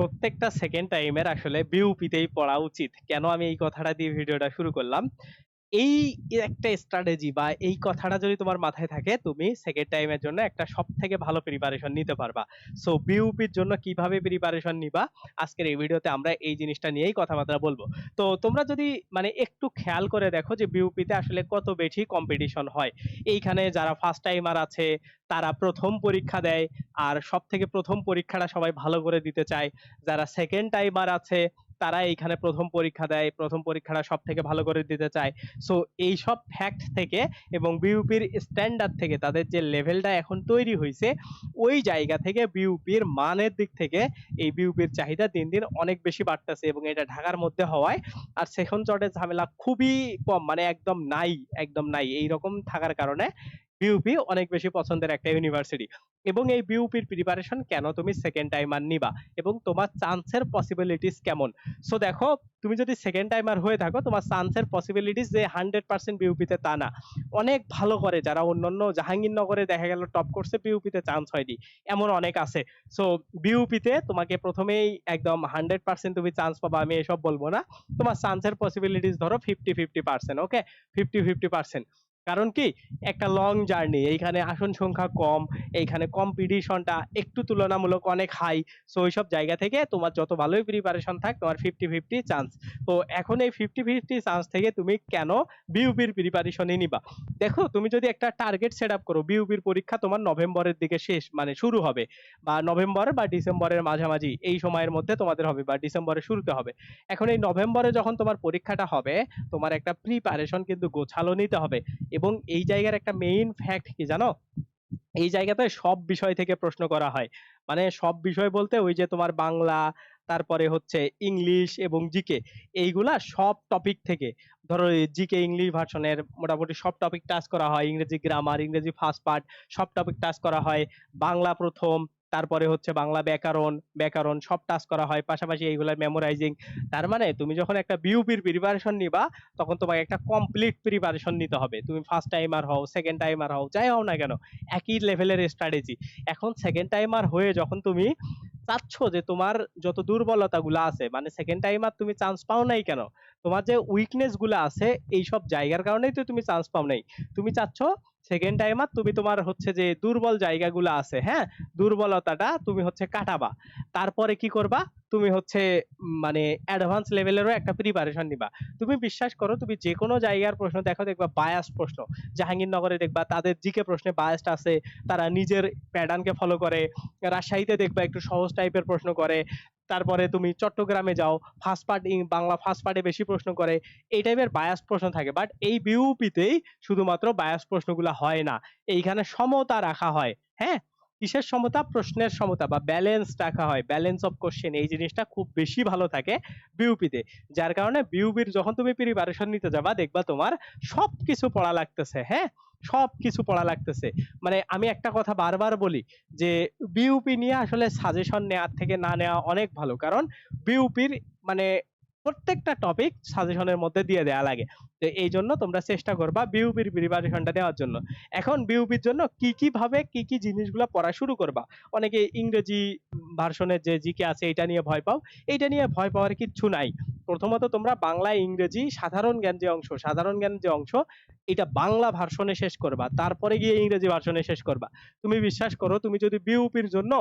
প্রত্যেকটা সেকেন্ড টাইমের আসলে বিউপিতেই পড়া উচিত। কেন আমি এই কথাটা দিয়ে ভিডিওটা শুরু করলাম? এই একটা স্ট্র্যাটেজি বা এই কথাটা যদি তোমার মাথায় থাকে, তুমি সেকেন্ড টাইমের জন্য একটা সব থেকে ভালো প্রিপারেশন নিতে পারবা। সো বিউপির জন্য কীভাবে প্রিপারেশন নিবা? আজকের এই ভিডিওতে আমরা এই জিনিসটা নিয়েই কথাবার্তা বলব। তো, তোমরা যদি মানে একটু খেয়াল করে দেখো যে বিউপিতে আসলে কত বেশি কম্পিটিশন হয়। এইখানে যারা ফার্স্ট টাইমার আছে, তারা প্রথম পরীক্ষা দেয়, আর সব থেকে প্রথম পরীক্ষাটা সবাই ভালো করে দিতে চায়। যারা সেকেন্ড টাইমার আছে তারা এইখানে প্রথম পরীক্ষা দেয়, প্রথম পরীক্ষাটা সব থেকে ভালো করে দিতে চায়। সো এই সব ফ্যাক্ট থেকে এবং বিউপির স্ট্যান্ডার্ড থেকে তাদের যে লেভেলটা এখন তৈরি হয়েছে ওই জায়গা থেকে বিউপির মানের দিক থেকে এই বিউপির চাহিদা দিন দিন অনেক বেশি বাড়তেছে এবং এটা ঢাকার মধ্যে হওয়ায়। আর সেখন চটের ঝামেলা খুবই কম মানে একদম নাই একদম নাই এই রকম থাকার কারণে বিউপি অনেক বেশি পছন্দের একটা ইউনিভার্সিটি এবং এই বিউপির প্রিপারেশন কেন তুমি সেকেন্ড টাইমার নিবা এবং তোমার চান্সের পসিবিলিটিস কেমন? সো দেখো, তুমি যদি সেকেন্ড টাইমার হয়ে থাকো, তোমার চান্সের পসিবিলিটিস যে হান্ড্রেড পার্সেন্ট বিউপিতে তা না। অনেক ভালো করে, যারা অন্যান্য জাহাঙ্গীরনগরে দেখা গেল টপ করছে বিউপিতে চান্স হয়নি, এমন অনেক আছে। সো বিউপিতে তোমাকে প্রথমেই একদম হান্ড্রেড পার্সেন্ট তুমি চান্স পাবা, আমি এসব বলব না। তোমার চান্সের পসিবিলিটিস ধরো fifty fifty percent okay fifty fifty percent কারণ কি? একটা লং জার্নি এইখানে আসন সংখ্যা কম, এইখানে কম্পিটিশনটা একটু তুলনামূলক অনেক হাই সো ওইসব জায়গা থেকে তোমার যত ভালোই প্রিপারেশন থাক, তোমার ফিফটি ফিফটি চান্স তো এখন এই ফিফটি ফিফটি চান্স থেকে তুমি কেন বিউপির প্রিপারেশনই নিবা? দেখো, তুমি যদি একটা টার্গেট সেট আপ করো বিউপির পরীক্ষা তোমার নভেম্বরের দিকে শেষ মানে শুরু হবে, বা নভেম্বর বা ডিসেম্বরের মাঝামাঝি, এই সময়ের মধ্যে তোমাদের হবে, বা ডিসেম্বরের শুরুতে হবে। এখন এই নভেম্বরে যখন তোমার পরীক্ষাটা হবে, তোমার একটা প্রিপারেশন কিন্তু গোছালো নিতে হবে। এবং এই জায়গার একটা মেইন ফ্যাক্ট কি জানো? এই জায়গাতে সব বিষয় থেকে প্রশ্ন করা হয়। মানে সব বিষয় বলতে ওই যে তোমার বাংলা, তারপরে হচ্ছে ইংলিশ এবং জিকে, এইগুলা সব টপিক থেকে। ধরো জিকে ইংলিশ ভার্সনের মোটামুটি সব টপিক টাচ করা হয়। ইংরেজি গ্রামার ইংরেজি ফার্স্ট পার্ট সব টপিক টাচ করা হয়। বাংলা প্রথম তারপরে হচ্ছে বাংলা ব্যাকরণ ব্যাকরণ সব টাচ করা হয়। পাশাপাশি এইগুলার মেমোরাইজিং তার মানে তুমি যখন একটা বিউপির প্রিপারেশন নিবা, তখন তোমাকে একটা কমপ্লিট প্রিপারেশন নিতে হবে। তুমি ফার্স্ট টাইমার হও সেকেন্ড টাইমার হও, যাই হও না কেন, একই লেভেলের স্ট্র্যাটেজি এখন সেকেন্ড টাইমার হয়ে যখন তুমি চাচ্ছ যে তোমার যত দুর্বলতাগুলো আছে মানে সেকেন্ড টাইমার তুমি চান্স পাও নাই কেন, তোমার যে উইকনেসগুলো আছে এই সব জায়গার কারণেই তো তুমি চান্স পাও নাই। তুমি চাচ্ছ সেকেন্ড টাইমার তুমি তোমার হচ্ছে যে দুর্বল জায়গাগুলো আছে হ্যাঁ? দুর্বলতাটা তুমি হচ্ছে কাটাবা। তারপরে কি করবা? তুমি হচ্ছে মানে অ্যাডভান্স লেভেলেরও একটা প্রিপারেশন নিবা। তুমি বিশ্বাস করো, তুমি যে কোনো জায়গার প্রশ্ন দেখো, দেখবা বায়াস প্রশ্ন। জাহাঙ্গীরনগরে দেখবা তাদের জিকে প্রশ্নে বায়াসড আছে, তারা নিজের প্যাটার্নকে ফলো করে। রাজশাহীতে দেখবা একটু সহজ টাইপের প্রশ্ন করে। তারপরে তুমি চট্টগ্রামে যাও ফার্স্ট পার্ট বাংলা ফার্স্ট পার্টে বেশি প্রশ্ন করে, এই টাইপের বায়াস প্রশ্ন থাকে। বাট এই বিউপিতেই শুধুমাত্র বায়াস প্রশ্নগুলো হয় না। এইখানে সমতা রাখা হয়। হ্যাঁ? কিসের সমতা? প্রশ্নের সমতা বা ব্যালেন্স রাখা হয়। ব্যালেন্স অফ কোশ্চেন এই জিনিসটা খুব বেশি ভালো থাকে বিউপিতে যার কারণে বিউপির যখন তুমি প্রিপারেশন নিতে যাবা, দেখবা তোমার সব কিছু পড়া লাগতেছে হ্যাঁ? সব কিছু পড়া লাগতেছে। মানে আমি একটা কথা বারবার বলি যে বিউপি নিয়ে আসলে সাজেশন নেওয়ার থেকে না নেওয়া অনেক ভালো। কারণ বিউপির মানে প্রত্যেকটা টপিক সাজেশনের মধ্যে দিয়ে দেওয়া লাগে। তো এই জন্য তোমরা চেষ্টা করবা বিউপির প্রিপারেশনটা দেওয়ার জন্য। এখন বিউপির জন্য কি কি ভাবে কি কি জিনিসগুলো পড়া শুরু করবা? অনেকে ইংরেজি ভার্সনের যে জিকে আছে এটা নিয়ে ভয় পাও। এটা নিয়ে ভয় পাওয়ার কিচ্ছু নাই। প্রথমত তোমরা বাংলা ইংরেজি সাধারণ জ্ঞান যে অংশ, সাধারণ জ্ঞান যে অংশ, এটা বাংলা ভার্সনে শেষ করবা, তারপরে গিয়ে ইংরেজি ভার্সনে শেষ করবা। তুমি বিশ্বাস করো, তুমি যদি বিউপির জন্য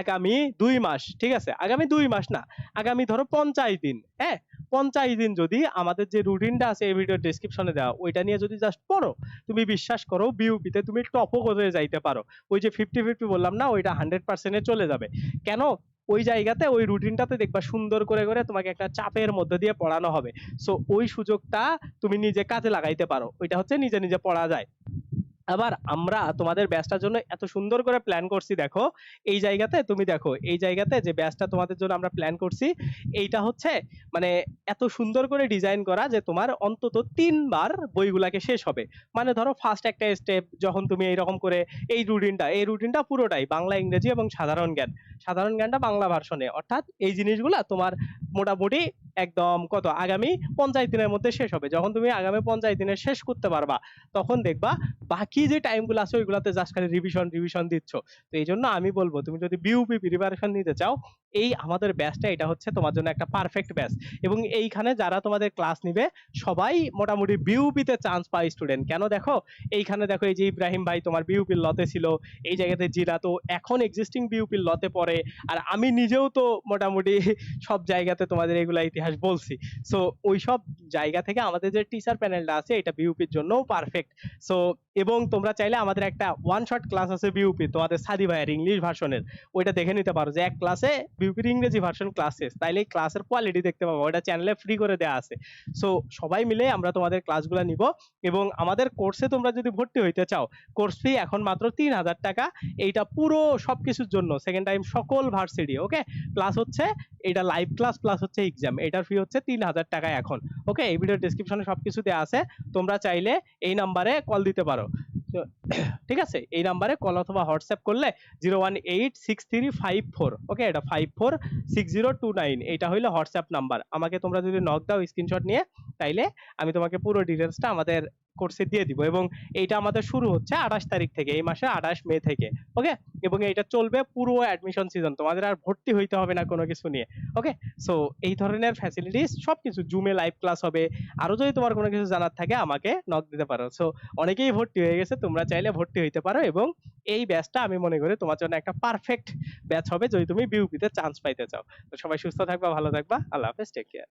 আগামী দুই মাস, ঠিক আছে, আগামী দুই মাস না, আগামী ধরো পঞ্চাশ দিন হ্যাঁ পঞ্চাশ দিন যদি আমাদের যে রুটিনটা আছে এই ভিডিও ডেসক্রিপশনে দেওয়া, ওইটা নিয়ে যদি জাস্ট পড়ো, তুমি বিশ্বাস করো বিউপিতে তুমি টপও করে যাইতে পারো। ওই যে ফিফটি ফিফটি বললাম না, ওইটা হান্ড্রেড পার্সেন্টে চলে যাবে। কেন? ওই জায়গাতে ওই রুটিনটাতে দেখবা সুন্দর করে করে তোমাকে একটা চাপের মধ্যে দিয়ে পড়ানো হবে। সো ওই সুযোগটা তুমি নিজে কাজে লাগাইতে পারো। ওইটা হচ্ছে নিজে নিজে পড়া যায়। আবার আমরা তোমাদের ব্যাচটার জন্য এত সুন্দর করে প্ল্যান করছি, দেখো। এই জায়গাতে তুমি দেখো, এই জায়গাতে যে ব্যাচটা তোমাদের জন্য আমরা প্ল্যান করছি, এইটা হচ্ছে মানে এত সুন্দর করে ডিজাইন করা যে তোমার অন্তত তিনবার বইগুলাকে শেষ হবে। মানে ধরো ফার্স্ট একটা স্টেপ যখন তুমি এইরকম করে এই রুটিনটা এই রুটিনটা পুরোটাই বাংলা, ইংরেজি এবং সাধারণ জ্ঞান। সাধারণ জ্ঞানটা বাংলা ভার্সনে অর্থাৎ এই জিনিসগুলা তোমার মোটামুটি একদম কত? আগামী পঞ্চাশ দিনের মধ্যে শেষ হবে। যখন তুমি আগামী পঞ্চাশ দিনে শেষ করতে পারবা, তখন দেখবা বাকি যে টাইমগুলো আছে, ওইগুলাতে জাস্ট খালি রিভিশন রিভিশন দিচ্ছ। তো এই জন্য আমি বলব, তুমি যদি বিউপি প্রিপারেশন নিতে চাও এই আমাদের ব্যাচটা এটা হচ্ছে তোমার জন্য একটা পারফেক্ট ব্যাচ এবং এইখানে যারা তোমাদের ক্লাস নিবে, সবাই মোটামুটি বিউপিতে চান্স পায় স্টুডেন্ট কেন দেখো? এইখানে দেখো এই যে ইব্রাহিম ভাই তোমার বিউপির লতে ছিল, এই জায়গাতে জিরা তো এখন এক্সিস্টিং বিউপির লতে পড়ে, আর আমি নিজেও তো মোটামুটি সব জায়গাতে তোমাদের এগুলা ইতিহাস বলছি। সো ওই সব জায়গা থেকে আমাদের যে টিচার প্যানেলটা আছে, এটা বিউপির জন্যও পারফেক্ট সো এবং তোমরা চাইলে আমাদের একটা ওয়ান শট ক্লাস আছে বিউপি তোমাদের সাদি ভাইয়ের ইংলিশ ভার্সনের ওইটা দেখে নিতে পারো যে এক ক্লাসে বিউপির ইংরেজি ভার্সন ক্লাসেস তাইলে ক্লাসের কোয়ালিটি দেখতে পাবো, ওটা চ্যানেলে ফ্রি করে দেওয়া আছে। সো সবাই মিলে আমরা তোমাদের ক্লাসগুলো নিব এবং আমাদের কোর্সে তোমরা যদি ভর্তি হইতে চাও কোর্স ফি এখন মাত্র তিন হাজার টাকা, এইটা পুরো সবকিছুর জন্য সেকেন্ড টাইম সকল ভার্সিটি ওকে প্লাস হচ্ছে এটা লাইভ ক্লাস প্লাস হচ্ছে এক্সাম এটার ফি হচ্ছে তিন হাজার টাকা এখন ওকে এই ভিডিও ডিসক্রিপশনে সবকিছু দেওয়া আছে, তোমরা চাইলে এই নাম্বারে কল দিতে পারো। ঠিক আছে, এই নাম্বারে কল অথবা হোয়াটসঅ্যাপ করলে zero one eight six three five four okay এটা five four six zero two nine এইটা হইল হোয়াটসঅ্যাপ নাম্বার আমাকে তোমরা যদি নক দাও স্ক্রিনশট নিয়ে, তাইলে আমি তোমাকে পুরো ডিটেলসটা আমাদের কোর্সে দিয়ে দিব এবং এইটা আমাদের শুরু হচ্ছে আঠাশ তারিখ থেকে, এই মাসে আঠাশ মে থেকে ওকে এবং এইটা চলবে পুরো অ্যাডমিশন সিজন তোমাদের আর ভর্তি হইতে হবে না কোনো কিছু নিয়ে ওকে সো এই ধরনের ফ্যাসিলিটিস সবকিছু জুমে লাইভ ক্লাস হবে, আরও যদি তোমার কোনো কিছু জানার থাকে আমাকে নক দিতে পারো। সো অনেকেই ভর্তি হয়ে গেছে, তোমরা চাইলে ভর্তি হইতে পারো এবং এই ব্যাচটা আমি মনে করি তোমার জন্য একটা পারফেক্ট ব্যাচ হবে যদি তুমি বিউপিতে চান্স পাইতে চাও। তো সবাই সুস্থ থাকবা, ভালো থাকবা, আল্লাহ হাফেজ টেক কেয়ার